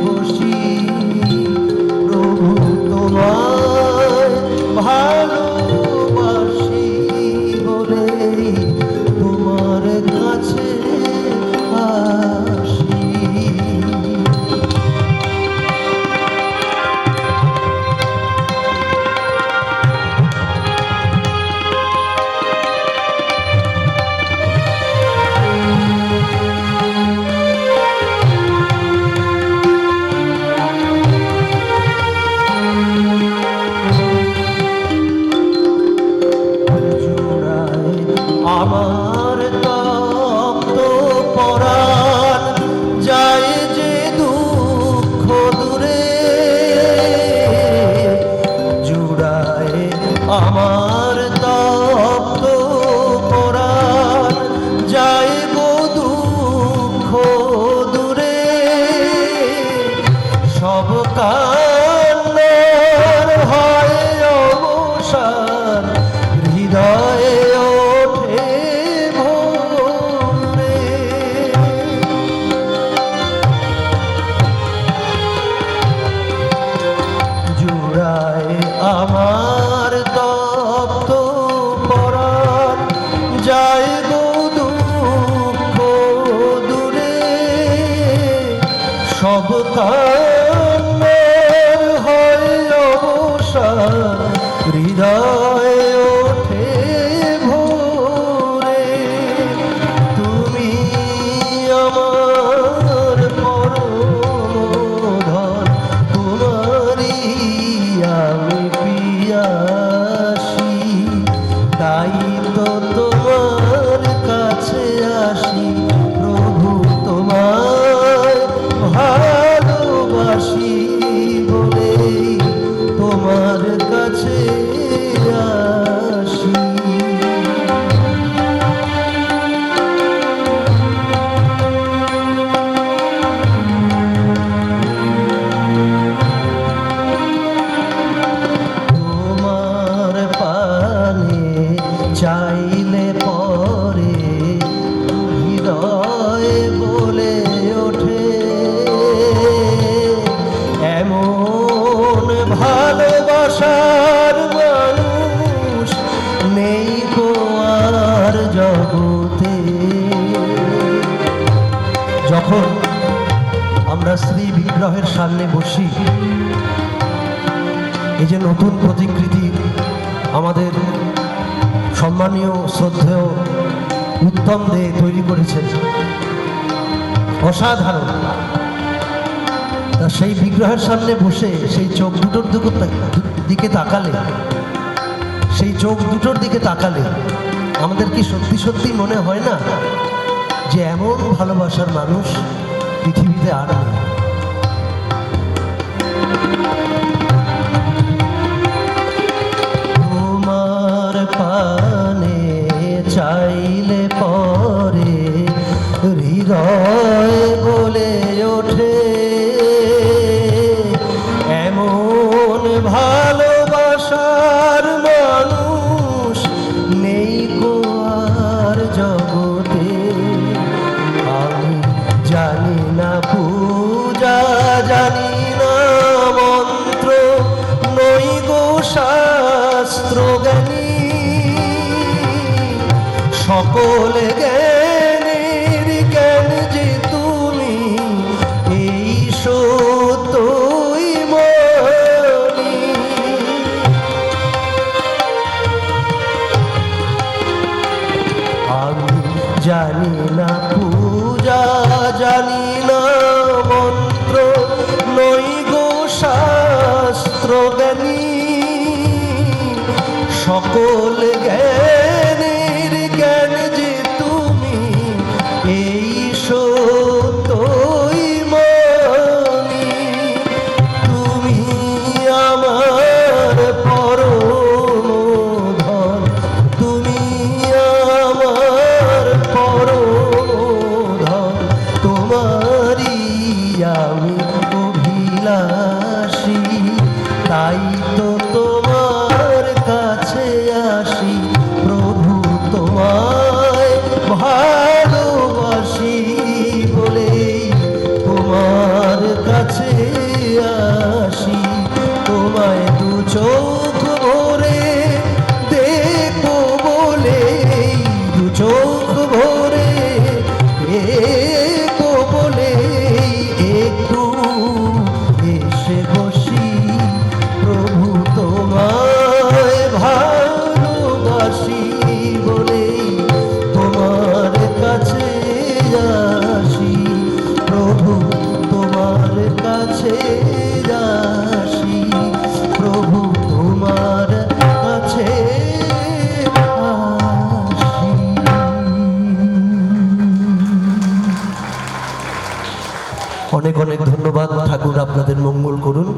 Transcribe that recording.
বসি প্রভু তোমার ভাই আমার তপ্ত পরাণ যায় যে দুঃখ দূরে জুড়ায় আমার সব কান্নার ভালোবাসার মানুষ নেই গো আর জগতে। যখন আমরা শ্রী বিগ্রহের সামনে বসি, এই যে নতুন প্রতিকৃতি আমাদের সম্মানীয়, শ্রদ্ধেয় উত্তম দে তৈরি করেছেন অসাধারণ। সেই বিগ্রহের সামনে বসে সেই চোখ দুটোর দিকে তাকালে, সেই চোখ দুটোর দিকে তাকালে আমাদের কি সত্যি সত্যি মনে হয় না যে এমন ভালোবাসার মানুষ পৃথিবীতে আর নেই? পানে চাইলে পরে হৃদয় শাস্ত্র জ্ঞানী সকল জ্ঞানের জ্ঞান যে তুমি, এই সত্যই মনি। আমি জানি না পূজা, জানি না মন্ত্র, নই গো শাস্ত্র জ্ঞানী সকল জ্ঞানের অনেক অনেক ধন্যবাদ ঠাকুর আপনাদের মঙ্গল করুন।